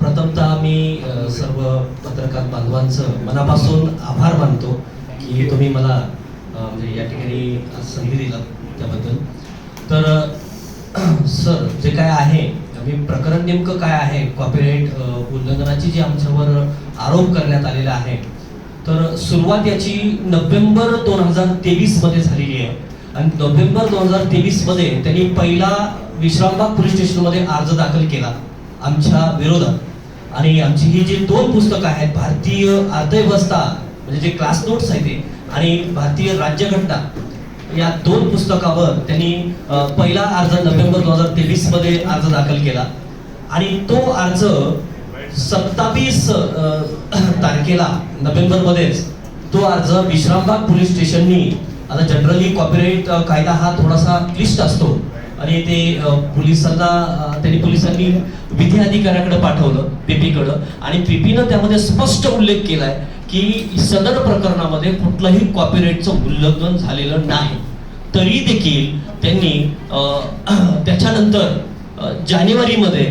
प्रथमतः मी सर्व पत्रकार बांधवांचं मनापासून आभार मानतो की तुम्ही मला म्हणजे या ठिकाणी संधी दिला त्याबद्दल. तर सर जे काय आहे मी प्रकरण नेमकं काय आहे कॉपीराईट उल्लंघनाची जी आमच्यावर आरोप करण्यात आलेला आहे तर सुरुवात याची नोव्हेंबर दोन हजार तेवीसमध्ये झालेली आहे. आणि नोव्हेंबर दोन हजार तेवीसमध्ये त्यांनी पहिला विश्रामबाग पोलीस स्टेशनमध्ये अर्ज दाखल केला आमच्या विरोधात. आणि आमची ही जी दोन पुस्तकं आहेत भारतीय अर्थव्यवस्था म्हणजे जे क्लास नोट्स आहेत ते आणि भारतीय राज्यघटना या दोन पुस्तकावर त्यांनी पहिला अर्ज नोव्हेंबर दोन हजार तेवीसमध्ये अर्ज दाखल केला. आणि तो अर्ज सत्तावीस तारखेला नोव्हेंबर मध्येच तो अर्ज विश्रामबाग पोलीस स्टेशननी आता जनरली कॉपीराईट कायदा हा थोडासा क्लिष्ट असतो. आणि ते पोलिसांना त्यांनी पोलिसांनी विधी अधिकाऱ्याकडे पाठवलं पीपीकडं. आणि पीपीनं त्यामध्ये स्पष्ट उल्लेख केलाय की सदर प्रकरणामध्ये कुठलंही कॉपीराईटचं उल्लंघन झालेलं नाही. तरी देखील त्यांनी त्याच्यानंतर जानेवारीमध्ये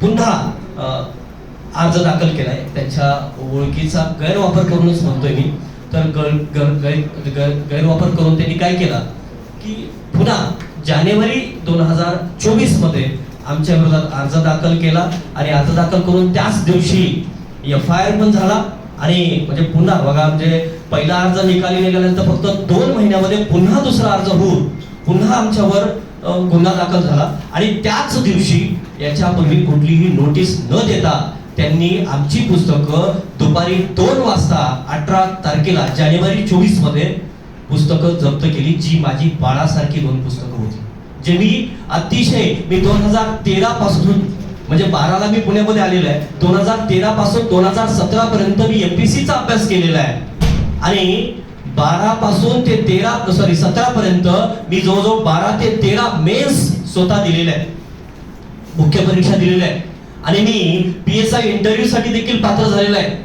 पुन्हा अर्ज दाखल केलाय. त्यांच्या ओळखीचा गैरवापर करूनच म्हणतोय मी. तर गैर- गैरवापर करून त्यांनी काय केला? की पुन्हा जानेवारी दोन हजार चोवीसमध्ये आमच्या विरोधात अर्ज दाखल केला आणि अर्ज दाखल करून त्याच दिवशी एफ आय आर पण झाला आणि म्हणजे पुन्हा बघा म्हणजे पहिला अर्ज निकाली निघाल्यानंतर फक्त दोन महिन्यामध्ये पुन्हा दुसरा अर्ज होऊन पुन्हा आमच्यावर गुन्हा दाखल झाला. आणि त्याच दिवशी याच्यापूर्वी कुठलीही नोटीस न देता त्यांनी आमची पुस्तकं दुपारी दोन वाजता अठरा तारखेला जानेवारी चोवीसमध्ये पुस्तकं जप्त केली जी माझी बाळासारखी दोन पुस्तकं होती. जे मी अतिशय मी दोन हजार तेरा पासून म्हणजे बाराला मी पुण्यामध्ये आलेलो आहे. दोन हजार तेरा पासून दोन हजार सतरा पर्यंत मी एमपीसीचा अभ्यास केलेला आहे. आणि बारा पासून ते तेरा सॉरी सतरा पर्यंत मी जवळजवळ बारा ते तेरा मेन्स स्वतः दिलेले आहेत. मुख्य परीक्षा दिलेल्या आहे आणि मी पी एस आय इंटरव्ह्यू साठी देखील पात्र झालेला आहे.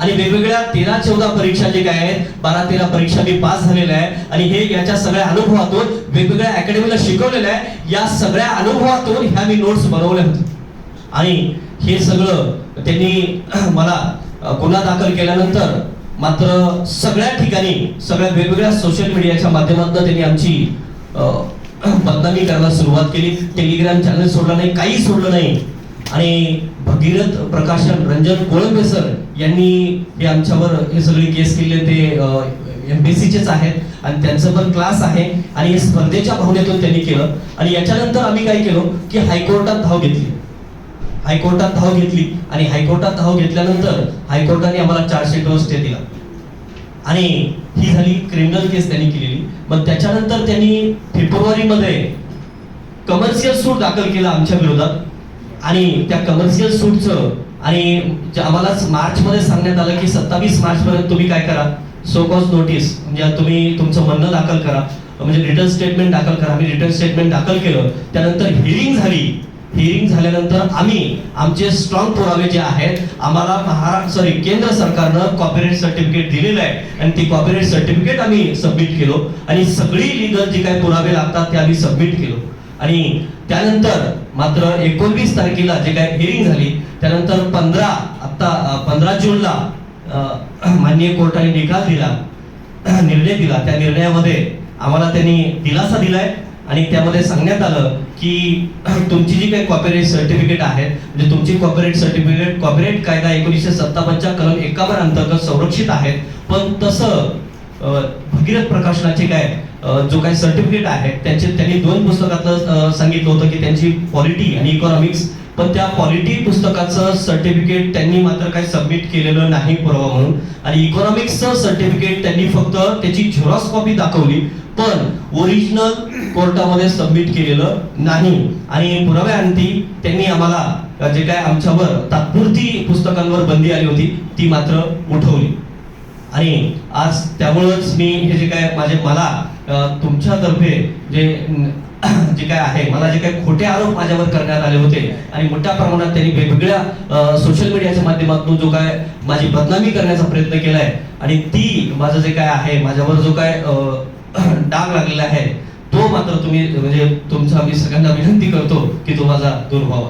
आणि वेगवेगळ्या तेरा चौदा परीक्षा जे काय आहेत बारा तेरा परीक्षा मी पास झालेल्या आहे आणि हे याच्या सगळ्या अनुभवातून वेगवेगळ्या अकॅडमीला शिकवलेलं आहे. या सगळ्या अनुभवातून ह्या मी नोट्स बनवल्या होत्या. आणि हे सगळं त्यांनी मला गुन्हा दाखल केल्यानंतर मात्र सगळ्या ठिकाणी सगळ्या वेगवेगळ्या सोशल मीडियाच्या माध्यमातून त्यांनी आमची बदनामी करायला सुरुवात केली. टेलिग्राम चॅनल सोडला नाही काही सोडलं नाही. आणि भगीरथ प्रकाशन रंजन कोळंबे सर यांनी हे आमच्यावर हे सगळे केस केले ते एम बी सीचेच आहेत आणि त्यांचं पण क्लास आहे आणि हे स्पर्धेच्या भावनेतून त्यांनी केलं. आणि याच्यानंतर आम्ही काय केलो की हायकोर्टात धाव घेतली. हायकोर्टात धाव घेतली आणि हायकोर्टात धाव घेतल्यानंतर हायकोर्टाने आम्हाला चार्जशीटवर स्टे दिला. आणि ही झाली क्रिमिनल केस त्यांनी केलेली. मग त्याच्यानंतर त्यांनी फेब्रुवारीमध्ये कमर्शियल सूट दाखल केला आमच्या विरोधात. आणि त्या कमर्शियल सूटचं आणि आम्हालाच आम्हाला सांगण्यात आलं की सत्तावीस मार्चपर्यंत तुम्ही काय करा? सो कॉज नोटीस म्हणजे तुम्ही तुमचं म्हणणं दाखल करा. म्हणजे रिटर्न स्टेटमेंट दाखल करा. आम्ही रिटर्न स्टेटमेंट दाखल केलं. त्यानंतर हिअरिंग झाली. हिअरिंग झाल्यानंतर आम्ही आमचे स्ट्रॉंग पुरावे जे आहेत आम्हाला महाराष्ट्र सॉरी केंद्र सरकारनं कॉपीराईट सर्टिफिकेट दिलेलं आहे. आणि ती कॉपीराईट सर्टिफिकेट आम्ही सबमिट केलो. आणि सगळी लिगल जी काही पुरावे लागतात ते आम्ही सबमिट केलो. आणि त्यानंतर मात्र एकोणवीस तारखेला जे काय हिअरिंग झाली त्यानंतर पंधरा आत्ता पंधरा जूनला माननीय कोर्टाने निकाल दिला निर्णय दिला. त्या निर्णयामध्ये आम्हाला त्यांनी दिलासा दिलाय आणि त्यामध्ये सांगण्यात आलं की तुमची जी काही कॉपरेट सर्टिफिकेट आहेत म्हणजे तुमची कॉपरेट सर्टिफिकेट कॉपरेट कायदा एकोणीसशे सत्तावन्नच्या कलम एकावन्न अंतर्गत संरक्षित आहेत पण तसं भगीरथ प्रकाशनाचे काय जो काही सर्टिफिकेट आहे त्यांचे त्यांनी दोन पुस्तकातलं सांगितलं होतं की त्यांची पॉलिटी आणि इकॉनॉमिक्स पण त्या पॉलिटी पुस्तकाचं सर्टिफिकेट त्यांनी मात्र काही सबमिट केलेलं नाही पुरावा म्हणून. आणि इकॉनॉमिक्सचं सर्टिफिकेट त्यांनी फक्त त्याची झेरॉक्स कॉपी दाखवली पण ओरिजिनल कोर्टामध्ये सबमिट केलेलं नाही. आणि पुराव्यांती त्यांनी आम्हाला जे काय आमच्यावर तात्पुरती पुस्तकांवर बंदी आली होती ती मात्र उठवली. आणि आज त्यामुळंच मी हे जे काय माझे मला तुमच्यातर्फे जे जे काय आहे मला जे काही खोटे आरोप माझ्यावर करण्यात आले होते आणि मोठ्या प्रमाणात त्यांनी वेगवेगळ्या सोशल मीडियाच्या माध्यमातून जो काय माझी बदनामी करण्याचा प्रयत्न केलाय आणि ती माझं जे काय आहे माझ्यावर जो काय डाग लागलेला आहे तो मात्र तुम्ही म्हणजे तुमचा मी सगळ्यांना विनंती करतो की तो माझा दूर व्हावा.